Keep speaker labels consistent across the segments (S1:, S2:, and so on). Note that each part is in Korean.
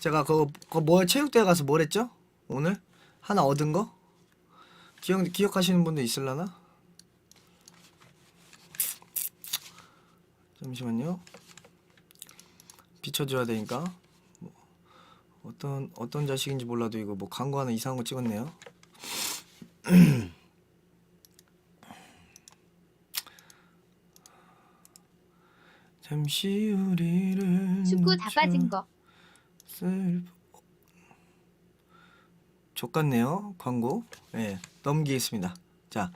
S1: 제가 그거 그거 뭐 체육대회 가서 뭘 했죠? 오늘 하나 얻은 거 기억 기억하시는 분들 있을라나? 잠시만요. 비춰줘야 되니까 뭐, 어떤 어떤 자식인지 몰라도 이거 뭐 광고 하나 이상한 거 찍었네요. 잠시 우리를
S2: 축구 다 빠진 거.
S1: 슬 족같네요. 광고. 예 넘기겠습니다. 자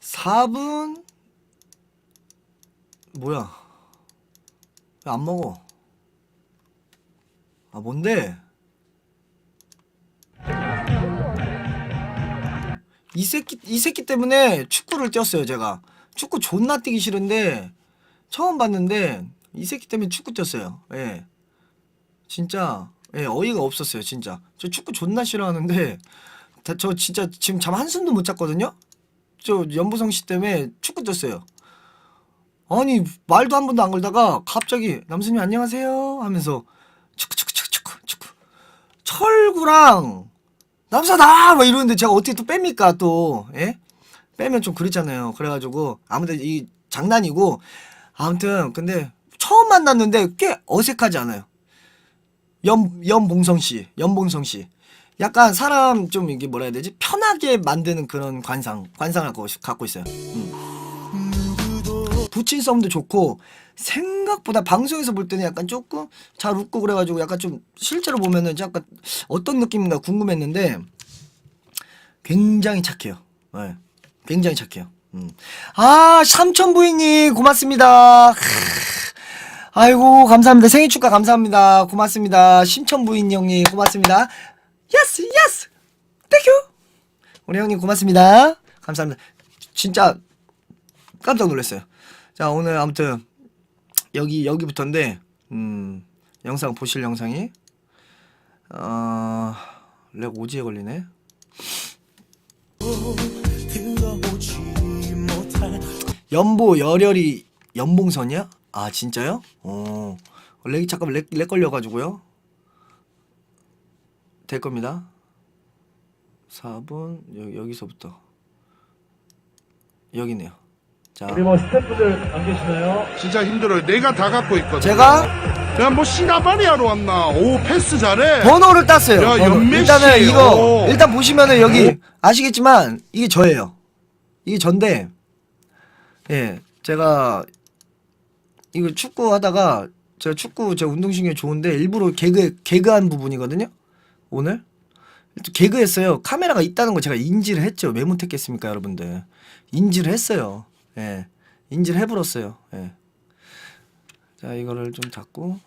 S1: 4분 뭐야? 왜안 먹어? 아 뭔데? 이 새끼 이 새끼 때문에 축구를 뛰었어요 제가. 축구 존나 뛰기 싫은데 처음 봤는데 이 새끼 때문에 축구 뛰었어요. 예 진짜 예, 어이가 없었어요 진짜. 저 축구 존나 싫어하는데 다- 저 진짜 지금 잠 한숨도 못 잤거든요? 저 연보성 씨 때문에 축구 뛰었어요. 아니 말도 한 번도 안 걸다가 갑자기 남순이 안녕하세요 하면서 축구 축구 축구 축구 축구. 철구랑 남사다 막 이러는데 제가 어떻게 또 뺍니까 또 예? 빼면 좀 그렇잖아요. 그래가지고 아무튼 이 장난이고 아무튼 근데 처음 만났는데 꽤 어색하지 않아요 연 연봉성 씨, 연봉성 씨. 약간 사람 좀 이게 뭐라 해야 되지? 편하게 만드는 그런 관상, 관상을 갖고, 있어요. 음. 부친성도 좋고 생각보다 방송에서 볼 때는 약간 조금 잘 웃고 그래가지고 약간 좀 실제로 보면은 약간 어떤 느낌인가 궁금했는데 굉장히 착해요. 네. 굉장히 착해요. 음. 아 삼천 부인님 고맙습니다. 아이고 감사합니다. 생일 축하 감사합니다. 고맙습니다. 심천 부인 형님 고맙습니다. 예스 예스 땡큐 우리 형님 고맙습니다. 감사합니다. 진짜 깜짝 놀랐어요. 자 오늘 아무튼 여기 여기부터인데 음 영상 보실 영상이 어렉 오지에 걸리네. 연보 열혈이 연봉선이야? 아 진짜요? 어 렉이 잠깐 렉, 렉 걸려가지고요 될 겁니다 4분 여, 여기서부터 여기네요 자
S3: 우리 뭐 스태프들 안 계시나요?
S4: 진짜 힘들어요. 내가 다 갖고 있거든.
S1: 제가
S4: 그냥 뭐 시나바리 하러 왔나? 오 패스 잘해.
S1: 번호를 땄어요
S4: 야,
S1: 번호.
S4: 연메시.
S1: 일단은 이거
S4: 오.
S1: 일단 보시면은 여기 아시겠지만 이게 저예요 이게 전데 예 제가 이거 축구 하다가 제가 축구 제 운동신경이 좋은데 일부러 개그 개그한 부분이거든요. 오늘 개그했어요. 카메라가 있다는 거 제가 인지를 했죠. 왜 못했겠습니까, 여러분들? 인지를 했어요. 예, 인지를 해버렸어요. 예. 자 이거를 좀 닫고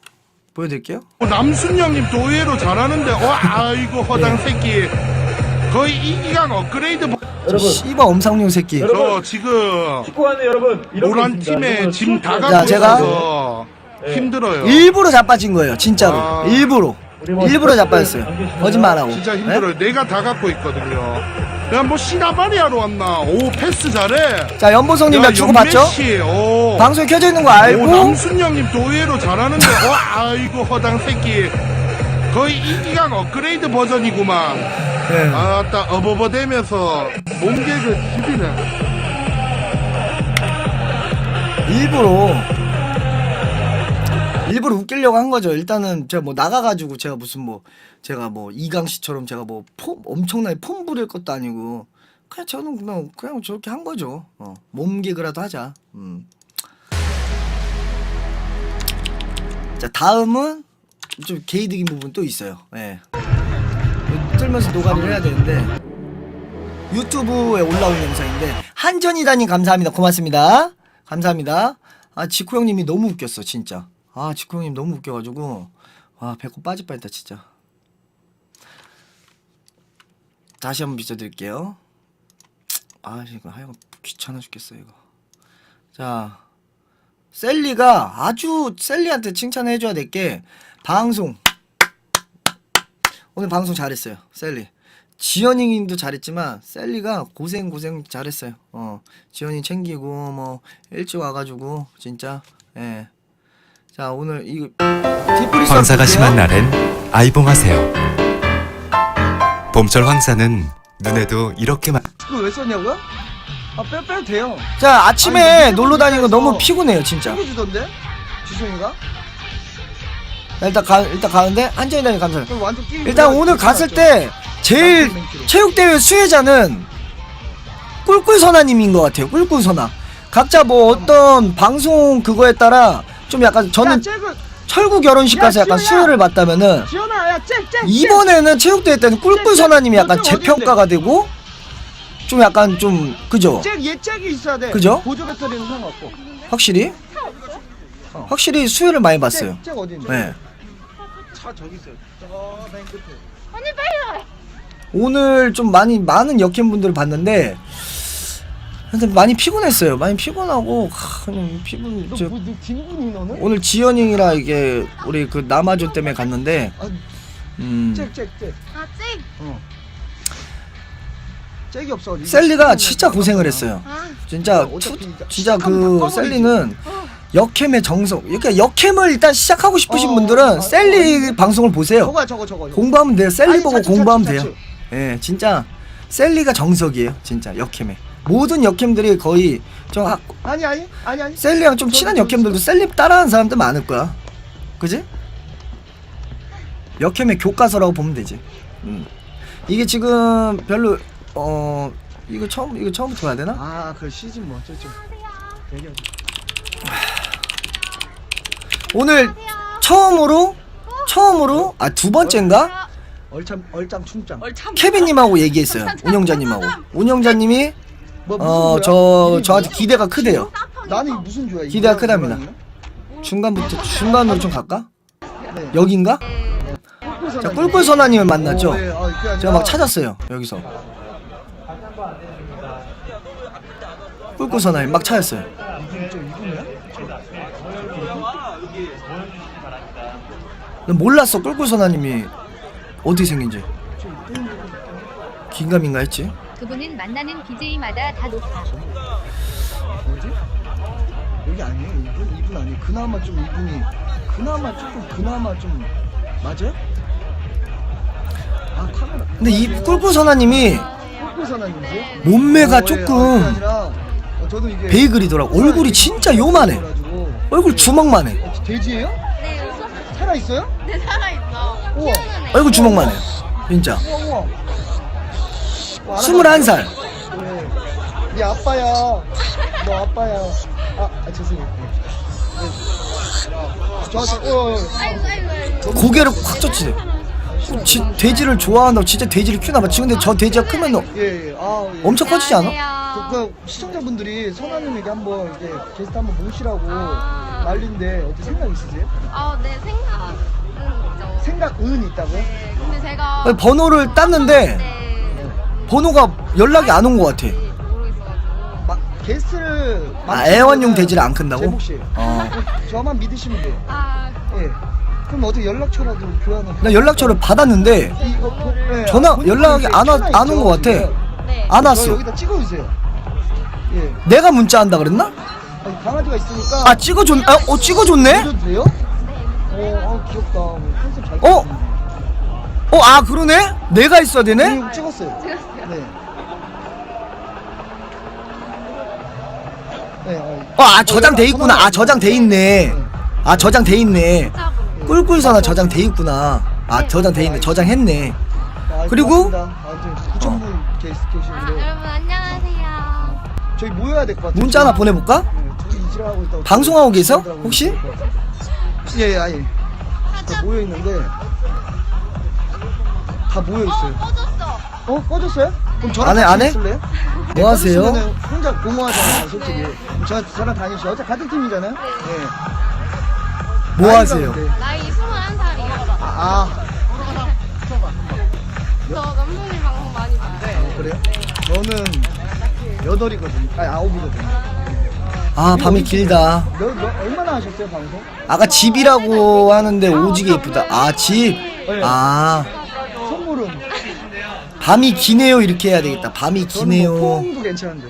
S1: 보여드릴게요.
S4: 어, 남순영님 도 의외로 잘하는데. 와 아이고 허당
S1: 네.
S4: 새끼. 거의 이기강 업그레이드. 버-
S3: 여러분
S1: 씨바 엄상용 새끼.
S3: 여러분.
S4: 저 지금
S3: 축구하는 여러분
S4: 노란
S3: 있습니다.
S4: 팀에
S3: 이거는
S4: 짐다
S3: 술-
S4: 갖고
S1: 제가-
S4: 있어서
S3: 네.
S4: 힘들어요.
S1: 일부러 자빠진 거예요, 진짜로.
S4: 아.
S3: 우리 뭐
S1: 일부러
S3: 스태프들
S1: 자빠졌어요.
S3: 안 계시나요?
S1: 거짓말 안 하고.
S4: 진짜
S1: 예?
S4: 힘들어요. 내가 다 갖고 있거든요. 그냥 뭐 시나바리 하러 왔나? 오 패스 잘해.
S1: 자 연보성님 나 주고 봤죠?
S4: 오.
S1: 방송에 켜져 있는 거
S4: 오,
S1: 알고
S4: 남순영님 도 의외로 잘하는데. 와 아이고 허당 새끼. 거의 이기강 업그레이드 버전이구만.
S1: 예.
S4: 아따 어버버대면서 몸개그 집이네
S1: 일부러 일부러 웃기려고 한 거죠. 일단은 제가 뭐 나가가지고 제가 무슨 뭐 제가 뭐 이강 씨처럼 제가 뭐 폼 엄청나게 폼 부릴 것도 아니고 그냥 저는 그냥 그냥 저렇게 한 거죠. 어, 몸 개그라도 하자. 음. 자 다음은 좀 개이득인 부분 또 있어요. 예. 틀면서 노가리를 해야 되는데 유튜브에 올라온 영상인데 한전이다님 감사합니다. 고맙습니다. 감사합니다. 아 지코 형님이 너무 웃겼어 진짜. 아 지코 형님 너무 웃겨가지고 와 배꼽 빠질 뻔했다 진짜. 다시 한번 비춰드릴게요. 아 이거 하여간 귀찮아 죽겠어 이거. 자 셀리가 아주 셀리한테 칭찬해줘야 될 게 방송 오늘 방송 잘했어요 셀리 지연이님도 잘했지만 셀리가 고생 고생 잘했어요 어 지연이 챙기고 뭐 일찍 와가지고 진짜 예 자 오늘 이
S2: 황사가 심한 날엔 아이봉하세요. 봄철 황사는 눈에도 이렇게만
S5: 그거 왜 썼냐고요? 아 빼, 빼도 돼요
S1: 자 아침에
S5: 아니,
S1: 놀러 다니는 거 너무 피곤해요 진짜
S5: 챙겨주던데? 지성이가?
S1: 자, 일단 가 일단 가는데 한정이 다니 감사해요
S5: 그럼 완전 게임
S1: 일단 오늘 갔을? 때 제일. 체육대회 수혜자는 꿀꿀선아님인 것 같아요. 꿀꿀선아. 각자 뭐 어떤 방송 그거에 따라 좀 약간
S5: 야
S1: 저는
S5: 잭은
S1: 철구 결혼식
S5: 야,
S1: 가서 약간
S5: 지효야!
S1: 수혜를 받다면은
S5: 지현아 야잭잭
S1: 이번에는 체육대회 때는 꿀꿀선아님이 약간 재평가가 되고 좀 약간 좀 그죠?
S5: 잭얘 잭이 있어야 돼.
S1: 그죠?
S5: 보조 배터리는 상관없고.
S1: 확실히?
S5: 어.
S1: 확실히 수혜를 많이 봤어요.
S5: 잭, 잭 어디 있는데?
S1: 네.
S5: 차 저기 있어요. 저맨 끝에
S1: 오늘 좀 많이 많은 역캠 분들을 봤는데 근데 많이 피곤했어요. 많이 피곤하고 하, 그냥 피곤 저
S5: 너뭐 너는?
S1: 오늘 지연이랑 이게 우리 그 남아준 때문에 갔는데
S5: 아,
S1: 음.
S5: 잭잭잭.
S6: 아, 찡!
S5: 어. 잭이 없어
S1: 셀리가 진짜 고생을 했어요.
S6: 아,
S1: 진짜 투, 진짜 그
S5: 바꿔버리지.
S1: 셀리는 역캠의 정석 그러니까 역캠을 일단 시작하고 싶으신
S5: 어,
S1: 분들은
S5: 어,
S1: 셀리 방송을 보세요.
S5: 저거야 저거 저거 저거.
S1: 공부하면 돼요. 셀리
S5: 아니,
S1: 보고 공부하면 돼요. 예 진짜 셀리가 정석이에요 진짜 역캠에 모든 역캠들이 거의 좀 하-
S5: 아니 아니 아니 아니
S1: 셀리랑 좀 친한 역캠들도 셀리 따라하는 사람들 많을 거야. 그지? 역캠의 교과서라고 보면 되지. 음. 이게 지금 별로 어 이거 처음 이거 처음부터 가야 되나?
S5: 아 그 시즌 뭐 저쪽 얘기하자
S1: 오늘 처음으로 처음으로 아 두 번째인가
S5: 얼참 얼짱 춤짱
S1: 케빈님하고 얘기했어요. 운영자님하고 운영자님이
S5: 뭐 무슨
S1: 어
S5: 조야?
S1: 저
S5: 이름이
S1: 저한테
S5: 뭐야?
S1: 기대가 크대요.
S5: 나는 이게 무슨 조야?
S1: 기대가 크답니다. 중간부터 중간으로 좀 갈까?
S5: 네.
S1: 여긴가? 자 꿀꿀 선아님을 만났죠.
S5: 오, 네. 아, 아니라
S1: 제가 막 찾았어요 여기서 꿀꿀 선아님 막 찾았어요? 난 몰랐어 꿀꿀 선아님이 어떻게 생긴지 긴가민가 했지
S6: 그분은 만나는 BJ마다 다 높아.
S5: 뭐지? 여기 아니에요? 이분? 이분 아니에요? 그나마 좀 이분이 그나마 조금 그나마 좀 맞아요? 아 카메라
S1: 근데 이 꿀꿀 선아님이
S5: 꿀꿀 선아님이세요?
S1: 몸매가
S5: 어, 예,
S1: 조금
S5: 어, 저도 이게
S1: 베이글이더라고 얼굴이 진짜 요만해 얼굴 주먹만 해
S5: 어, 돼지예요?
S6: 네,
S5: 살아 있어요?
S6: 네, 살아있어.
S5: 우와.
S1: 얼굴 주먹만 해 진짜
S5: 우와 우와. 와,
S1: 21살
S5: 네. 네 아빠야. 너 아빠야. 아, 아 죄송해요. 네. 저, 어, 어.
S6: 아이고.
S1: 고개를 확 젖히네 지, 돼지를 좋아한다고 진짜 돼지를 키우나봐 지금 근데 저 돼지가 크면 너
S5: 예, 예. 아, 예.
S1: 엄청 커지지 않아?
S5: 그, 그 시청자분들이 선아님에게 한번 이제 게스트 한번 모시라고
S6: 아.
S5: 난리인데 어떻게 생각 있으세요?
S6: 아, 네, 생각은 있죠.
S5: 생각 은 있다고요?
S6: 네, 근데 제가.
S1: 번호를 땄는데
S6: 네,
S1: 번호가 연락이 안 온 것 같아
S6: 모르겠어가지고.
S5: 막 게스트를
S1: 아, 애완용 돼지를 안 큰다고?
S5: 제목 씨.
S1: 어.
S5: 저만 믿으시면 돼요.
S6: 아,
S5: 예. 그럼 어떻게 연락처라도 교환을
S1: 나 연락처를 받았는데
S5: 이거 보- 예,
S1: 전화 연락이
S5: 이제
S1: 안 와-
S5: 채널
S1: 안온
S5: 있죠,
S1: 것 같아.
S5: 지금.
S6: 네.
S1: 안
S5: 저
S1: 왔어.
S5: 여기다 찍어주세요. 예.
S1: 내가 문자 한다 그랬나?
S5: 아니, 강아지가 있으니까.
S1: 아 찍어줬 아, 어 찍어줬네?
S5: 해도 돼요? 어, 아, 귀엽다.
S1: 어? 어 아 그러네? 내가 있어야 되네?
S5: 네, 이거 찍었어요.
S6: 찍었어요.
S5: 네. 네, 아,
S1: 어아 저장돼 있구나 아 저장돼 있네 아 저장돼 있네. 꿀꿀선아 저장돼 있구나 아 저장돼 있네 저장했네
S5: 아,
S1: 그리고?
S5: 아무튼 9,000분 계시,
S6: 아,
S5: 계시는데
S6: 여러분, 안녕하세요.
S5: 저희 모여야 될 것 같아요.
S1: 문자 하나 보내볼까?
S5: 네, 둘이 이질하고 있다고.
S1: 방송하고 계세요? 혹시?
S5: 예, 예, 아니. 다 모여 있는데 다 모여 있어요.
S6: 꺼졌어.
S5: 어 꺼졌어요? 그럼 저랑
S1: 안 해,
S5: 같이
S1: 안 해?
S5: 있을래요?
S1: 뭐 하세요?
S5: 꺼졌으면은 혼자 공허하잖아요, 솔직히. 그럼 저 저랑 다니시 어차피 같은 팀이잖아요. 네.
S1: 뭐
S5: 나이가
S1: 하세요?
S5: 근데-
S6: 나이 21살이요.
S5: 아,
S6: 저 남편이 방송 많이 봐요.
S5: 아, 그래요? 저는 여덟이거든요. 아니 아홉이거든요.
S1: 아 밤이 길다
S5: 몇, 몇, 얼마나 하셨어요 방송?
S1: 아까 집이라고 하는데 오지게 예쁘다 아집아
S5: 선물은
S1: 밤이 기네요 이렇게 해야 되겠다 밤이
S5: 저는 뭐
S1: 기네요
S5: 포옹도 괜찮은데.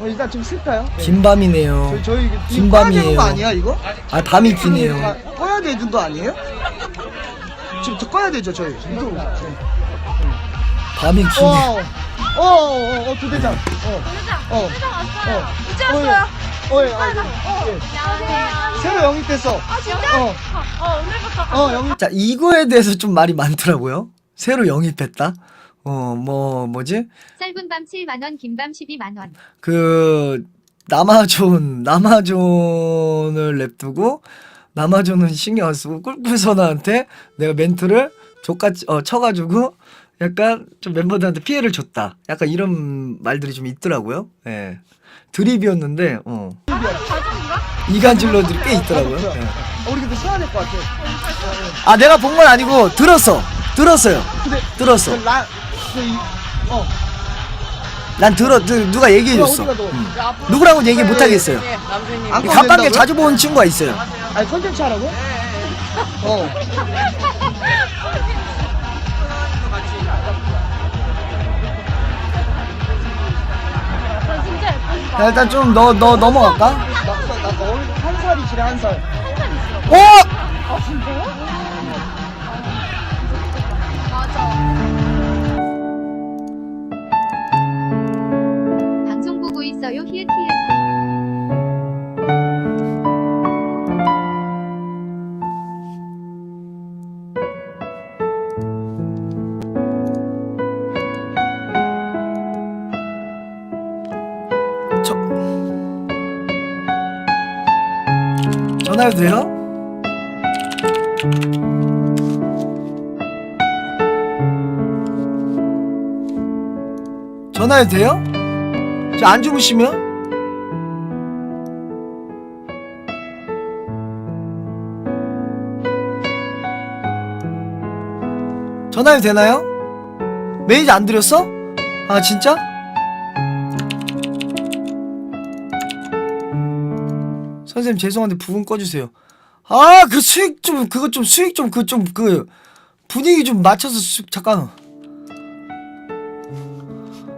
S5: 어, 일단 좀 쓸까요? 네.
S1: 긴밤이네요.
S5: 저희 저희 이거
S1: 긴
S5: 이거 꺼야 되는
S1: 밤이에요.
S5: 거 아니야 이거?
S1: 아 밤이 기네요.
S5: 아, 꺼야 되는 거 아니에요? 지금 저 꺼야 되죠 저희. 이거.
S1: 밤이 기네.
S5: 어, 어, 어, 어, 도대장. 어, 어, 어. 이제 왔어요. 어, 예, 아, 예. 예.
S6: 안녕하세요.
S5: 새로 영입됐어.
S6: 아 진짜?
S5: 어,
S6: 어 오늘부터
S5: 어, 영입.
S1: 자 이거에 대해서 좀 말이 많더라고요. 새로 영입했다. 어 뭐 뭐지?
S7: 짧은 밤 7만원, 긴 밤 12만원.
S1: 그 남아존 남아존을 냅두고 남아존은 신경 안 쓰고 꿀꿀선아한테 내가 멘트를 족같이 어 쳐가지고 약간 좀 멤버들한테 피해를 줬다. 약간 이런 말들이 좀 있더라고요. 예. 드립이었는데 어. 이간질러들이 꽤 있더라고요. 예.
S5: 어, 우리 근데 써야 될 것 같아.
S1: 아 내가 본 건 아니고 들었어. 들었어요.
S5: 근데
S1: 들었어.
S5: 그 라, 그 이, 어,
S1: 난 들어 누- 누가 얘기해 줬어.
S5: 어디가 너?
S1: 음. 누구라고 얘기 못 하겠어요.
S5: 안
S1: 갑방에
S5: 꺼낸다고요?
S1: 자주 보는 친구가 있어요.
S5: 아니 컨텐츠 하라고? 어.
S1: 자, 일단 좀 너 너 넘어갈까?
S5: 나, 나, 나 얼- 한 살이 지래 한 살.
S1: 어?
S7: 방송 보고 있어요. 히읗 히읗.
S1: 해도 돼요? 전화해도 돼요? 저 안 주무시면? 전화해도 되나요? 매니저 안 드렸어? 아 진짜? 선생님 죄송한데 부분 꺼주세요. 아 그 수익 좀 그거 좀 수익 좀 그 좀 그 분위기 좀 맞춰서 수, 잠깐.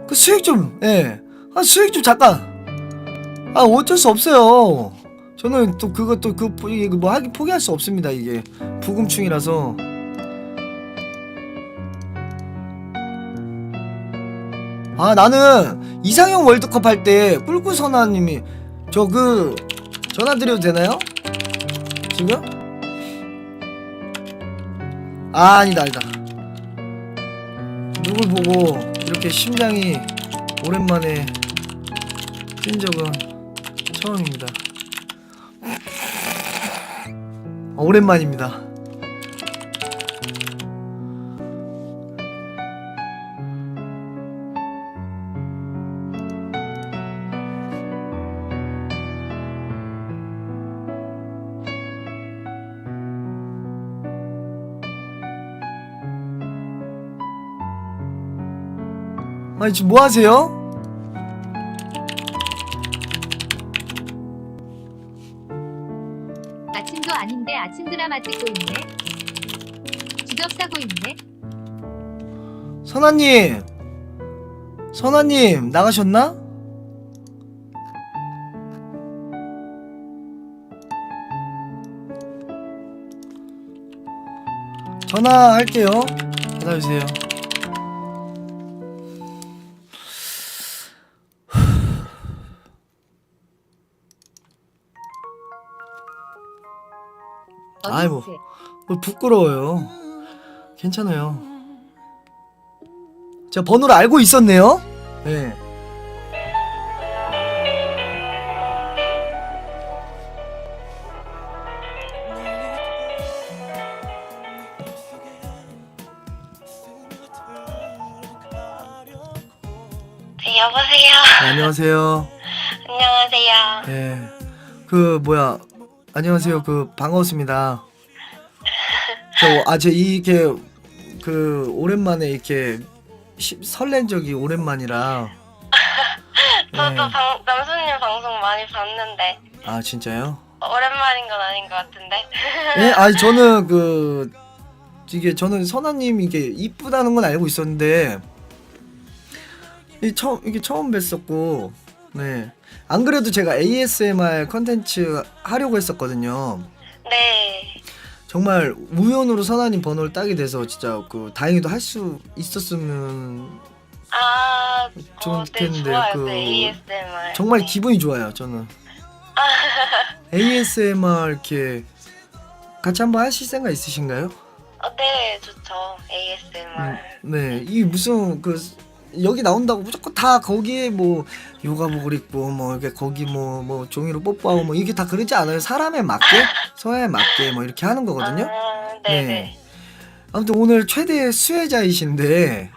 S1: 그 수익 좀 예. 아 수익 좀 잠깐. 아 어쩔 수 없어요. 저는 또 그거 또그 뭐 하기 포기할 수 없습니다 이게 부금충이라서. 아 나는 이상형 월드컵 할 때 꿀꿀선아님이 저 그 전화 드려도 되나요? 지금? 아 아니다 아니다 누굴 보고 이렇게 심장이 오랜만에 뛴 적은 처음입니다 아, 오랜만입니다 아니 지금 뭐 하세요?
S7: 아침도 아닌데 아침 드라마 찍고 있네. 주접 사고 있네.
S1: 선아님 선아님 나가셨나? 전화할게요 받아주세요 아이고. 뭐 부끄러워요 괜찮아요 제가 번호를 알고 있었네요 네.
S6: 네, 여보세요.
S1: 네, 안녕하세요
S6: 안녕하세요.
S1: 네. 그 뭐야 안녕하세요 그 반가웠습니다 저 아제 이게 그 오랜만에 이렇게 시, 설렌 적이 오랜만이라
S6: 저도
S1: 네.
S6: 방, 남수님 방송 많이 봤는데
S1: 아 진짜요?
S6: 오랜만인 건 아닌 것 같은데.
S1: 예, 아니 저는 그 이게 저는 선아님 이게 이쁘다는 건 알고 있었는데 이 처음 이게 처음 뵀었고 네. 안 그래도 제가 ASMR 컨텐츠 하려고 했었거든요.
S6: 네.
S1: 정말 우연으로 선아님 번호를 따게 돼서 진짜 그 다행히도 할 수 있었으면
S6: 아,
S1: 좀
S6: 어, 네,
S1: 좋겠는데,
S6: 좋아요.
S1: 그
S6: 그 ASMR.
S1: 정말
S6: 네.
S1: 기분이 좋아요. 저는 ASMR 이렇게 같이 한번 하실 생각 있으신가요?
S6: 어, 네, 좋죠. ASMR.
S1: 네, 이 무슨 그 여기 나온다고 무조건 다 거기에 뭐 요가복을 입고 뭐 이렇게 거기 뭐 뭐 종이로 뽀뽀하고 뭐 이게 다 그러지 않아요. 사람에 맞게 성향에 맞게 뭐 이렇게 하는 거거든요.
S6: 아, 네네.
S1: 네. 아무튼 오늘 최대 수혜자이신데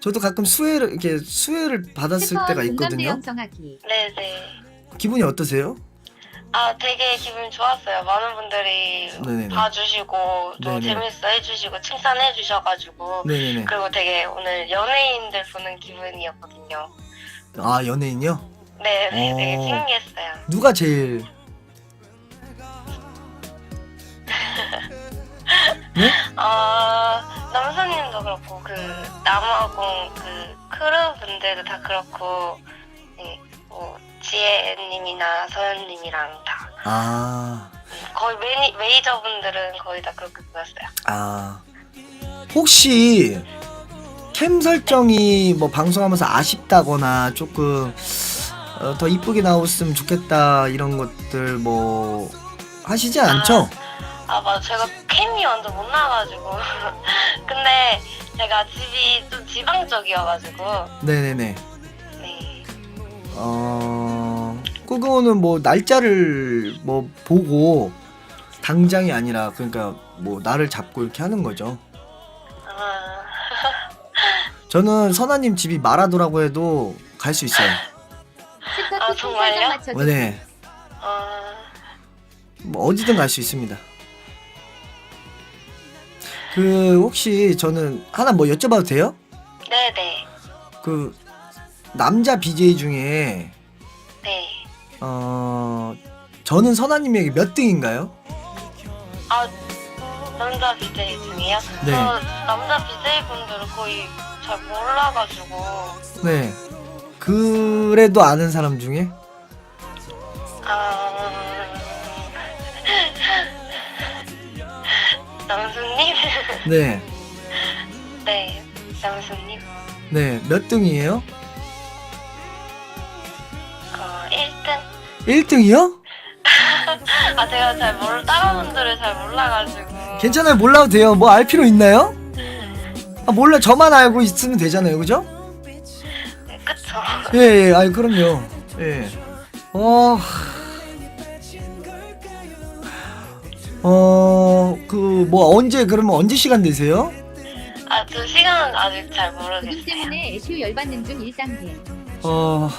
S1: 저도 가끔 수혜를 이렇게 수혜를 받았을 때가 있거든요.
S6: 네네.
S1: 기분이 어떠세요?
S6: 아, 되게 기분 좋았어요. 많은 분들이
S1: 네네네.
S6: 봐주시고, 또
S1: 네네.
S6: 재밌어 해주시고, 칭찬해 주셔가지고,
S1: 네네네.
S6: 그리고 되게 오늘 연예인들 보는 기분이었거든요.
S1: 아 연예인요?
S6: 네, 네, 되게
S1: 어.
S6: 신기했어요.
S1: 누가 제일
S6: 아, 남수님도 그렇고, 그, 남아공, 그, 크루 분들도 다 그렇고, 네, 님이나 서현 님이랑 다,
S1: 아,
S6: 음, 거의 매니, 메이저 분들은 거의 다 그렇게 보였어요.
S1: 아 혹시 캠 설정이 뭐 방송하면서 아쉽다거나 조금 어, 더 이쁘게 나왔으면 좋겠다 이런 것들 뭐 하시지 않죠?
S6: 아, 맞아. 제가 캠이 완전 못 나가지고. 근데 제가 집이 좀 지방 쪽이어가지고,
S1: 네네네.
S6: 네.
S1: 어 그거는 뭐 날짜를 뭐 보고 당장이 아니라 그러니까 뭐 날을 잡고 이렇게 하는 거죠.
S6: 아,
S1: 저는 선아님 집이 마라도라고 해도 갈 수 있어요.
S6: 아,
S7: 총
S6: 정말요?
S7: 맞춰주기.
S1: 네,
S6: 아,
S1: 뭐 어디든 갈 수 있습니다. 그 혹시 저는 하나 뭐 여쭤봐도 돼요?
S6: 네네.
S1: 그 남자 BJ 중에
S6: 네.
S1: 어 저는 선아님에게 몇 등인가요?
S6: 아, 남자 BJ 중에요?
S1: 네.
S6: 저 남자 BJ 분들은 거의 잘 몰라가지고.
S1: 네. 그래도 아는 사람 중에
S6: 아, 남수님?
S1: 네,
S6: 네, 남수님.
S1: 네, 몇 등이에요?
S6: 어, 1등?
S1: 1등이요?
S6: 아, 제가 잘 몰라, 다른 분들을 잘 몰라가지고.
S1: 괜찮아요, 몰라도 돼요. 뭐 알 필요 있나요? 아, 몰라, 저만 알고 있으면 되잖아요, 그죠?
S6: 네, 그쵸.
S1: 예, 예, 아이 그럼요. 예. 어, 어, 그 뭐 언제 그러면 언제 시간 되세요?
S6: 아, 저 시간은 아직 잘 모르겠어요.
S7: 때문에 애슈 열받는 중 1단계.
S1: 어,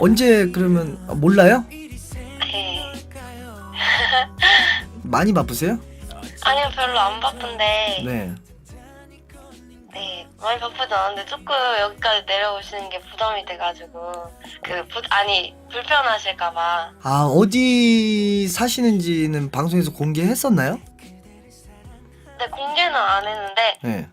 S1: 언제 그러면 아, 몰라요?
S6: 네.
S1: 많이 바쁘세요?
S6: 아니요, 별로 안 바쁜데.
S1: 네.
S6: 네, 많이 바쁘지 않은데 조금 여기까지 내려오시는 게 부담이 돼가지고 그 부, 아니 불편하실까봐
S1: 아 어디 사시는지는 방송에서 공개했었나요?
S6: 근데 공개는 안 했는데
S1: 네.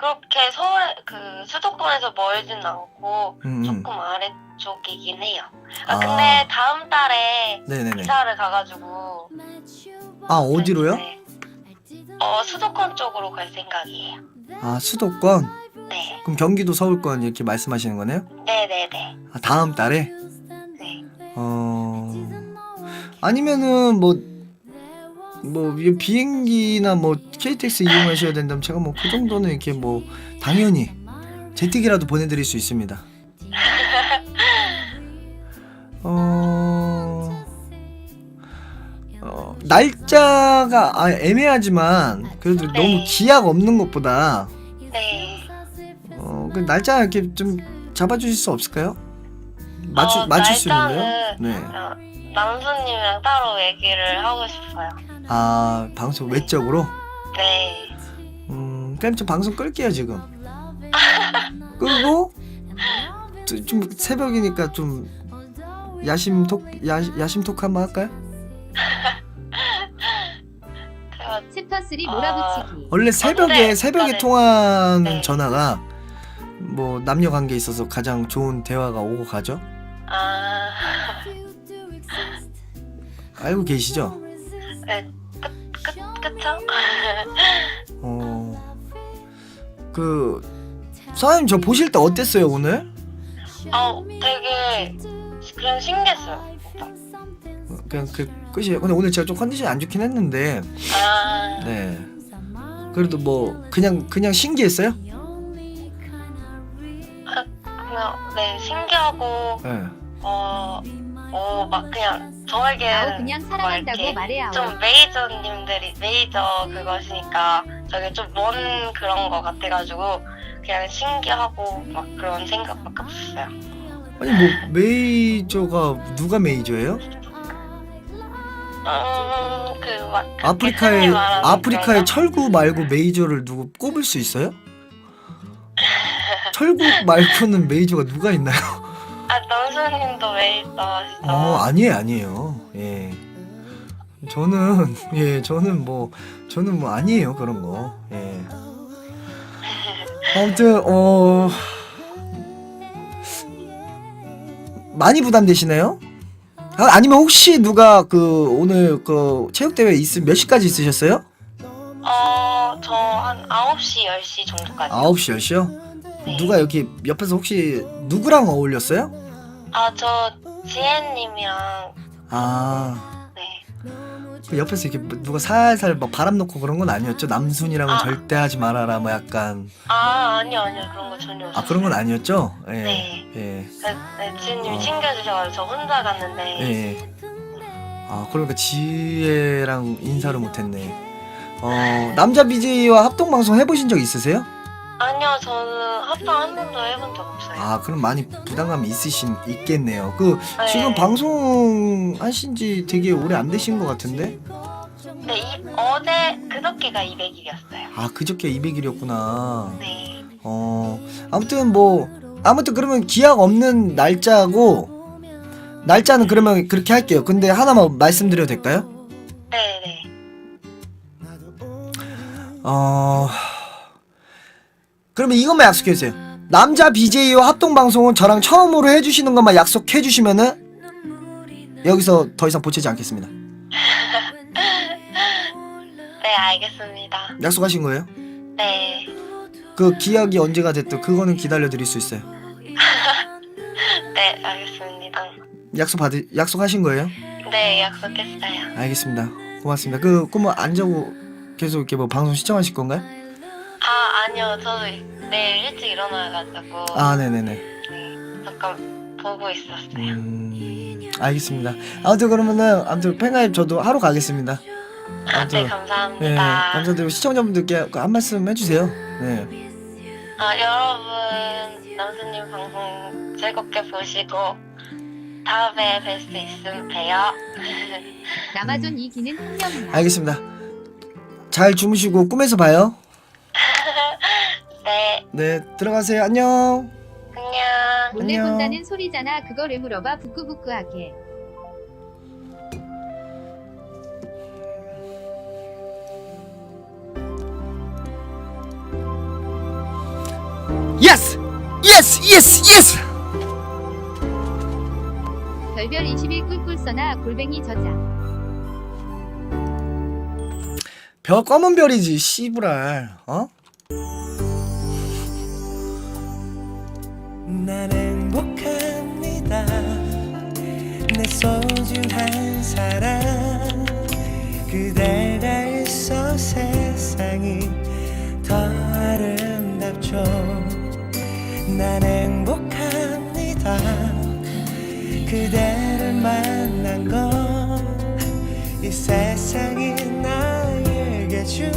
S6: 그렇게 서울 그 수도권에서 멀진 않고
S1: 음, 음.
S6: 조금 아래쪽이긴 해요. 아,
S1: 아.
S6: 근데 다음 달에
S1: 네네네.
S6: 이사를 가가지고
S1: 아 어디로요?
S6: 네. 어 수도권 쪽으로 갈 생각이에요.
S1: 아 수도권.
S6: 네,
S1: 그럼 경기도 서울권 이렇게 말씀하시는 거네요?
S6: 네, 네, 네.
S1: 아, 다음 달에?
S6: 네.
S1: 어 아니면은 뭐. 뭐이 비행기나 뭐 KTX 이용하셔야 된다면 제가 뭐 그 정도는 이렇게 뭐 당연히 제틱이라도 보내드릴 수 있습니다. 어, 어 날짜가 아, 애매하지만 그래도
S6: 네.
S1: 너무 기약 없는 것보다
S6: 네.
S1: 어, 그 날짜 이렇게 좀 잡아주실 수 없을까요? 맞추
S6: 어,
S1: 맞출 수 있는데요?
S6: 날짜는-
S1: 네.
S6: 어, 남수님이랑 따로 얘기를 하고 싶어요.
S1: 아 방송 외적으로.
S6: 네.
S1: 음, 그럼 좀 방송 끌게요 지금. 끄고 좀- 좀 새벽이니까 좀 야심 톡 야, 야심 톡 한번 할까요?
S7: 챕터 3
S6: 아.
S7: 몰아붙이기.
S1: 원래 새벽에
S6: 네,
S1: 새벽에
S6: 네.
S1: 통화하는
S6: 네.
S1: 전화가 뭐 남녀 관계에 있어서 가장 좋은 대화가 오고 가죠?
S6: 아,
S1: 알고 계시죠?
S6: 네, 끝, 끝, 그쵸?
S1: 어. 그 사장님 저 보실 때 어땠어요 오늘?
S6: 어, 되게 그냥 신기했어요.
S1: 어, 그냥 그 끝이에요. 근데 오늘 제가 좀 컨디션이 안 좋긴 했는데
S6: 아,
S1: 네. 그래도 뭐 그냥 그냥 신기했어요?
S6: 그냥 네 신기하고
S1: 네.
S6: 어, 어, 막 그냥 저에게
S7: 아우 그냥 사랑한다고
S6: 이렇게
S7: 말해요.
S6: 좀 메이저님들이 메이저 그것이니까 저게 좀 먼 그런 거 같아가지고 그냥 신기하고 막 그런 생각밖에 없었어요.
S1: 아니 뭐 메이저가 누가 메이저예요?
S6: 음, 그막
S1: 아프리카에 아프리카에 철구 말고 메이저를 누구 꼽을 수 있어요? 철구 말고는 메이저가 누가 있나요?
S6: 아 남수님도 메이저시죠?
S1: 어 아니에요 아니에요 예 저는 예 저는 뭐 저는 뭐 아니에요 그런 거 예 아무튼 어 많이 부담되시나요? 아, 아니면 혹시 누가 그 오늘 그 체육대회 있으 몇 시까지 있으셨어요?
S6: 어, 저 한 9시, 10시 정도까지.
S1: 9시 10시요?
S6: 네.
S1: 누가 여기 옆에서 혹시 누구랑 어울렸어요?
S6: 아, 저 지혜님이랑
S1: 아,
S6: 네.
S1: 그 옆에서 이렇게 뭐 누가 살살 막 바람 놓고 그런 건 아니었죠? 남순이랑은
S6: 아.
S1: 절대 하지 말아라 뭐 약간
S6: 아, 아니요, 아니요. 그런 거 전혀 없어요.
S1: 아 그런 건 아니었죠? 예.
S6: 네.
S1: 예.
S6: 네, 네, 지혜님이
S1: 어.
S6: 챙겨주셔가지고 저 혼자 갔는데.
S1: 예. 아 그러니까 지혜랑 인사를 못했네. 어 남자 BJ와 합동 방송 해보신 적 있으세요?
S6: 아니요, 저는 합방 한 번도 해본 적 없어요.
S1: 아 그럼 많이 부담감이 있으신 있겠네요. 그
S6: 네.
S1: 지금 방송 하신 지 되게 오래 안 되신 것 같은데?
S6: 네, 이, 어제, 그저께가 200일이었어요.
S1: 아 그저께 200일이었구나.
S6: 네.
S1: 어 아무튼 뭐 아무튼 그러면 기약 없는 날짜고 날짜는 그러면 그렇게 할게요. 근데 하나만 말씀드려도 될까요?
S6: 네 네.
S1: 어 그러면 이것만 약속해 주세요. 남자 BJ와 합동 방송은 저랑 처음으로 해주시는 것만 약속해 주시면은 여기서 더 이상 보채지 않겠습니다.
S6: 네, 알겠습니다.
S1: 약속하신 거예요?
S6: 네.
S1: 그 기약이 언제가 됐든 그거는 기다려 드릴 수 있어요.
S6: 네, 알겠습니다.
S1: 약속 받으 약속하신 거예요?
S6: 네, 약속했어요.
S1: 알겠습니다. 고맙습니다. 그 그러면 안 자고 계속 이렇게 뭐 방송 시청하실 건가요?
S6: 아, 아니요. 저도 내일 일찍 일어나가지고.
S1: 아 네네네.
S6: 네, 잠깐 보고 있었어요.
S1: 음 알겠습니다. 아무튼 그러면은 아무튼 팬가입 저도 하러 가겠습니다.
S6: 아, 네,
S1: 아무튼
S6: 감사합니다.
S1: 네 감사드리고 시청자분들께 한 말씀 해주세요. 네.
S6: 아, 여러분, 남수님 방송 즐겁게 보시고, 다음에 뵐 수 있으면 봬요.
S7: 남아존 이기는 혁명이야.
S1: 알겠습니다. 잘 주무시고 꿈에서 봐요.
S6: 네,
S1: 네 들어가세요. 안녕.
S6: 안녕.
S7: 몰래
S1: 안녕.
S7: 본다는 소리잖아. 그거를 물어봐 부끄부끄하게.
S1: 예스 예스 예스 예스.
S7: 별별 21 꿀꿀 써나 골뱅이 저자.
S1: 별 검은 별이지 씨부랄. 어?
S8: 난 행복합니다. 내 소중한 사랑. 그대가 있어 세상이 더 아름답죠. 난 행복합니다. 그대를 만난 건 이 세상이 나에게 준